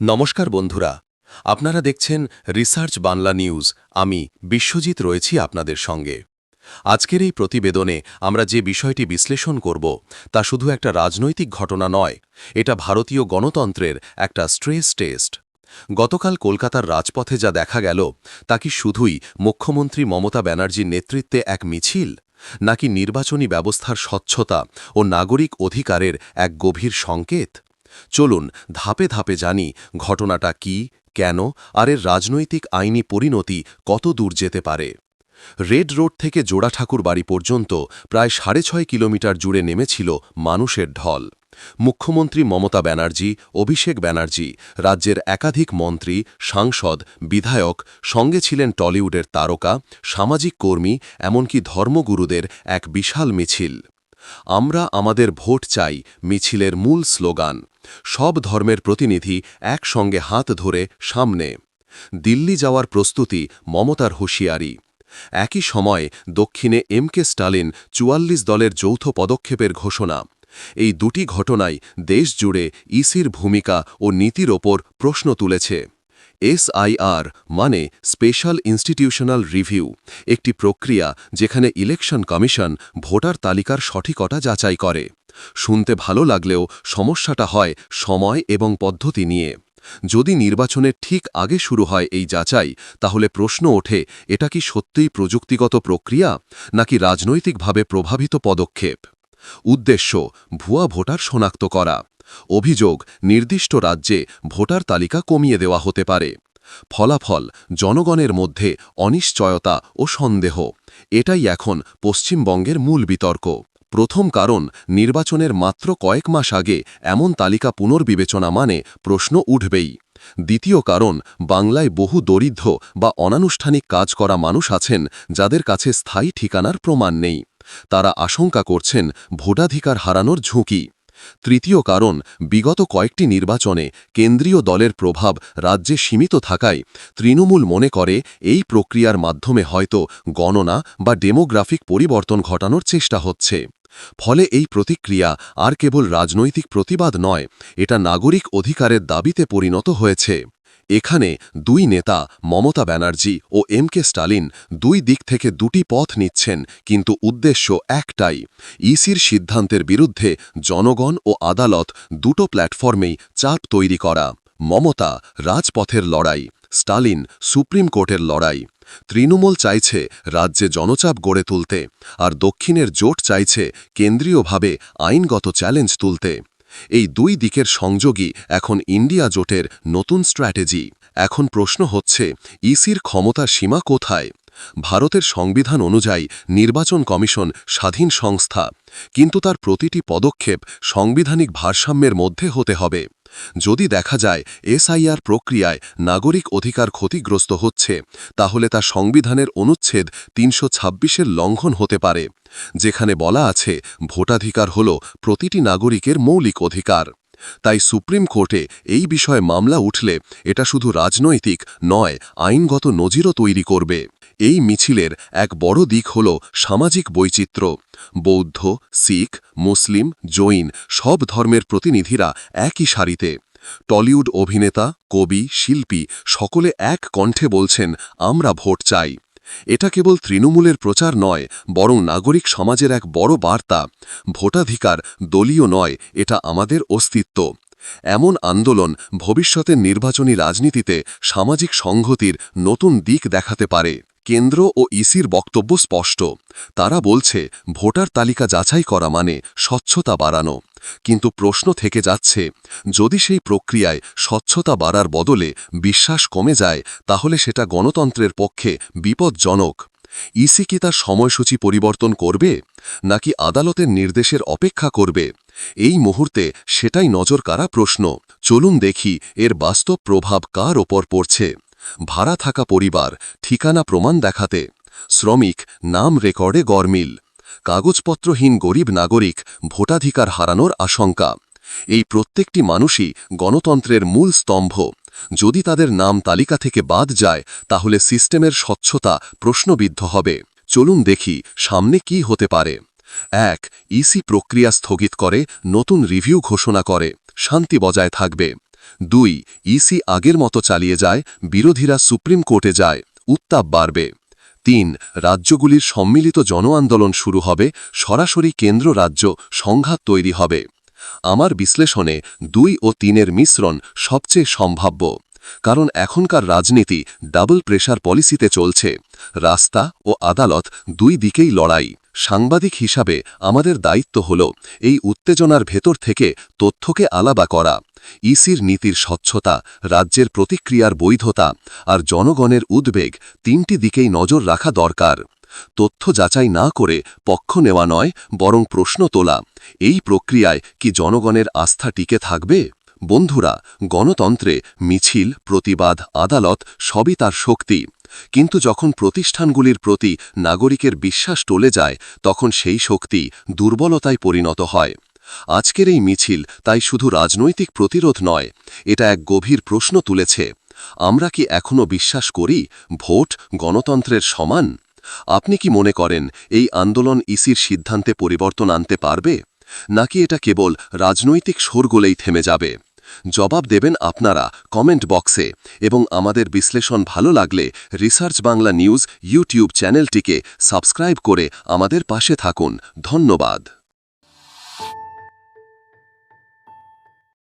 নমস্কার বন্ধুরা, আপনারা দেখছেন রিসার্চ বাংলা নিউজ। আমি বিশ্বজিৎ রয়েছি আপনাদের সঙ্গে। আজকের এই প্রতিবেদনে আমরা যে বিষয়টি বিশ্লেষণ করব, তা শুধু একটা রাজনৈতিক ঘটনা নয়, এটা ভারতীয় গণতন্ত্রের একটা স্ট্রেস টেস্ট। গতকাল কলকাতার রাজপথে যা দেখা গেল, তা কি শুধুই মুখ্যমন্ত্রী মমতা ব্যানার্জির নেতৃত্বে এক মিছিল, নাকি নির্বাচনী ব্যবস্থার স্বচ্ছতা ও নাগরিক অধিকারের এক গভীর সংকেত? চলুন ধাপে ধাপে জানি ঘটনাটা কি, কেন, আর এর রাজনৈতিক আইনি পরিণতি কত দূর যেতে পারে। রেড রোড থেকে জোড়াঠাকুর বাড়ি পর্যন্ত প্রায় সাড়ে ছয় কিলোমিটার জুড়ে নেমেছিল মানুষের ঢল। মুখ্যমন্ত্রী মমতা ব্যানার্জি, অভিষেক ব্যানার্জি, রাজ্যের একাধিক মন্ত্রী, সাংসদ, বিধায়ক, সঙ্গে ছিলেন টলিউডের তারকা, সামাজিক কর্মী, এমনকি ধর্মগুরুদের এক বিশাল মিছিল। আমরা আমাদের ভোট চাই মিছিলের মূল স্লোগান। সব ধর্মের প্রতিনিধি একসঙ্গে হাত ধরে সামনে। দিল্লি যাওয়ার প্রস্তুতি মমতার হুঁশিয়ারি। একই সময়ে দক্ষিণে এম কে স্টালিন চুয়াল্লিশ দলের যৌথ পদক্ষেপের ঘোষণা। এই দুটি ঘটনাই দেশ জুড়ে ইসির ভূমিকা ও নীতির ওপর প্রশ্ন তুলেছে। এসআইআর মানে স্পেশাল ইনস্টিটিউশনাল রিভিউ, একটি প্রক্রিয়া যেখানে ইলেকশন কমিশন ভোটার তালিকার সঠিকতা যাচাই করে। শুনতে ভালো লাগলেও সমস্যাটা হয় সময় এবং পদ্ধতি নিয়ে। যদি নির্বাচনের ঠিক আগে শুরু হয় এই যাচাই, তাহলে প্রশ্ন ওঠে, এটা কি সত্যিই প্রযুক্তিগত প্রক্রিয়া, নাকি রাজনৈতিকভাবে প্রভাবিত পদক্ষেপ? উদ্দেশ্য, ভুয়া ভোটার শনাক্ত করা। অভিযোগ, নির্দিষ্ট রাজ্যে ভোটার তালিকা কমিয়ে দেওয়া হতে পারে। ফলাফল, জনগণের মধ্যে অনিশ্চয়তা ও সন্দেহ। এটাই এখন পশ্চিমবঙ্গের মূল বিতর্ক। প্রথম কারণ, নির্বাচনের মাত্র কয়েক মাস আগে এমন তালিকা পুনর্বিবেচনা মানে প্রশ্ন উঠবেই। দ্বিতীয় কারণ, বাংলায় বহু দরিদ্র বা অনানুষ্ঠানিক কাজ করা মানুষ আছেন যাদের কাছে স্থায়ী ঠিকানার প্রমাণ নেই। তারা আশঙ্কা করছেন ভোটাধিকার হারানোর ঝুঁকি। তৃতীয় কারণ, বিগত কয়েকটি নির্বাচনে কেন্দ্রীয় দলের প্রভাব রাজ্যে সীমিত থাকায় তৃণমূল মনে করে এই প্রক্রিয়ার মাধ্যমে হয়তো গণনা বা ডেমোগ্রাফিক পরিবর্তন ঘটানোর চেষ্টা হচ্ছে। ফলে এই প্রতিক্রিয়া আর কেবল রাজনৈতিক প্রতিবাদ নয়, এটা নাগরিক অধিকারের দাবিতে পরিণত হয়েছে। এখানে দুই নেতা, মমতা ব্যানার্জি ও এম কে স্টালিন, দুই দিক থেকে দুটি পথ নিচ্ছেন, কিন্তু উদ্দেশ্য একটাই। ইসির সিদ্ধান্তের বিরুদ্ধে জনগণ ও আদালত দুটো প্ল্যাটফর্মেই চাপ তৈরি করা। মমতা, রাজপথের লড়াই। স্টালিন, সুপ্রিম কোর্টের লড়াই। তৃণমূল চাইছে রাজ্যে জনচাপ গড়ে তুলতে, আর দক্ষিণের জোট চাইছে কেন্দ্রীয়ভাবে আইনগত চ্যালেঞ্জ তুলতে। এই দুই দিকের সংযোগই এখন ইন্ডিয়া জোটের নতুন স্ট্র্যাটেজি। এখন প্রশ্ন হচ্ছে, ইসির ক্ষমতা সীমা কোথায়? ভারতের সংবিধান অনুযায়ী নির্বাচন কমিশন স্বাধীন সংস্থা, কিন্তু তার প্রতিটি পদক্ষেপ সাংবিধানিক ভারসাম্যের মধ্যে হতে হবে। যদি দেখা যায় এসআইআর প্রক্রিয়ায় নাগরিক অধিকার ক্ষতিগ্রস্ত হচ্ছে, তাহলে তা সংবিধানের অনুচ্ছেদ তিনশো ছাব্বিশের লঙ্ঘন হতে পারে, যেখানে বলা আছে ভোটাধিকার হল প্রতিটি নাগরিকের মৌলিক অধিকার। তাই সুপ্রিম কোর্টে এই বিষয়ে মামলা উঠলে এটা শুধু রাজনৈতিক নয়, আইনগত নজিরও তৈরি করবে। এই মিছিলের এক বড় দিক হল সামাজিক বৈচিত্র্য। বৌদ্ধ, শিখ, মুসলিম, জৈন সব ধর্মের প্রতিনিধিরা একই সারিতে। টলিউড অভিনেতা, কবি, শিল্পী সকলে এক কণ্ঠে বলছেন, আমরা ভোট চাই। এটা কেবল তৃণমূলের প্রচার নয়, বরং নাগরিক সমাজের এক বড় বার্তা। ভোটাধিকার দলীয় নয়, এটা আমাদের অস্তিত্ব। এমন আন্দোলন ভবিষ্যতের নির্বাচনী রাজনীতিতে সামাজিক সংহতির নতুন দিক দেখাতে পারে। কেন্দ্র ও ইসির বক্তব্য স্পষ্ট। তারা বলছে, ভোটার তালিকা যাচাই করা মানে স্বচ্ছতা বাড়ানো। কিন্তু প্রশ্ন থেকে যাচ্ছে, যদি সেই প্রক্রিয়ায় স্বচ্ছতা বাড়ার বদলে বিশ্বাস কমে যায়, তাহলে সেটা গণতন্ত্রের পক্ষে বিপজ্জনক। ইসি কি তার সময়সূচি পরিবর্তন করবে, নাকি আদালতের নির্দেশের অপেক্ষা করবে? এই মুহূর্তে সেটাই নজর কারা প্রশ্ন। চলুন দেখি, এর বাস্তব প্রভাব কার ওপর পড়ছে। ভাড়া থাকা পরিবার ঠিকানা প্রমাণ দেখাতে শ্রমিক নাম রেকর্ডে গরমিল কাগজপত্রহীন গরিব নাগরিক ভোটাধিকার হারানোর আশঙ্কা। এই প্রত্যেকটি মানুষই গণতন্ত্রের মূল স্তম্ভ। যদি তাদের নাম তালিকা থেকে বাদ যায়, তাহলে সিস্টেমের স্বচ্ছতা প্রশ্নবিদ্ধ হবে। চলুন দেখি সামনে কি হতে পারে। এক, ইসি প্রক্রিয়া স্থগিত করে, নতুন রিভিউ ঘোষণা করে, শান্তি বজায় থাকবে। দুই ইসি আগের মতো চালিয়ে যায়, বিরোধীরা সুপ্রিম কোর্টে যায়, উত্তাপ বাড়বে। তিন, রাজ্যগুলির সম্মিলিত জন আন্দোলন শুরু হবে, সরাসরি কেন্দ্র রাজ্য সংঘাত তৈরি হবে। আমার বিশ্লেষণে দুই ও তিনের মিশ্রণ সবচেয়ে সম্ভাব্য, কারণ এখনকার রাজনীতি ডাবল প্রেশার পলিসিতে চলছে, রাস্তা ও আদালত দুই দিকেই লড়াই। সাংবাদিক হিসাবে আমাদের দায়িত্ব হল এই উত্তেজনার ভেতর থেকে তথ্যকে আলাদা করা। ইসির নীতির স্বচ্ছতা, রাজ্যের প্রতিক্রিয়ার বৈধতা আর জনগণের উদ্বেগ তিনটি দিকেই নজর রাখা দরকার। তথ্য যাচাই না করে পক্ষ নেওয়া নয়, বরং প্রশ্ন তোলা। এই প্রক্রিয়ায় কি জনগণের আস্থা টিকে থাকবে? বন্ধুরা, গণতন্ত্রে মিছিল, প্রতিবাদ, আদালত সবই তার শক্তি। কিন্তু যখন প্রতিষ্ঠানগুলির প্রতি নাগরিকের বিশ্বাস টলে যায়, তখন সেই শক্তি দুর্বলতায় পরিণত হয়। আজকের এই মিছিল তাই শুধু রাজনৈতিক প্রতিরোধ নয়, এটা এক গভীর প্রশ্ন তুলেছে। আমরা কি এখনও বিশ্বাস করি ভোট গণতন্ত্রের সমান? আপনি কি মনে করেন এই আন্দোলন ইসির সিদ্ধান্তে পরিবর্তন আনতে পারবে? নাকি এটা কেবল রাজনৈতিক শোরগোলেই থেমে যাবে? জবাব দেবেন আপনারা কমেন্ট বক্সে এবং আমাদের বিশ্লেষণ ভালো লাগলে রিসার্চ বাংলা নিউজ ইউটিউব চ্যানেলটিকে সাবস্ক্রাইব করে আমাদের পাশে থাকুন। ধন্যবাদ।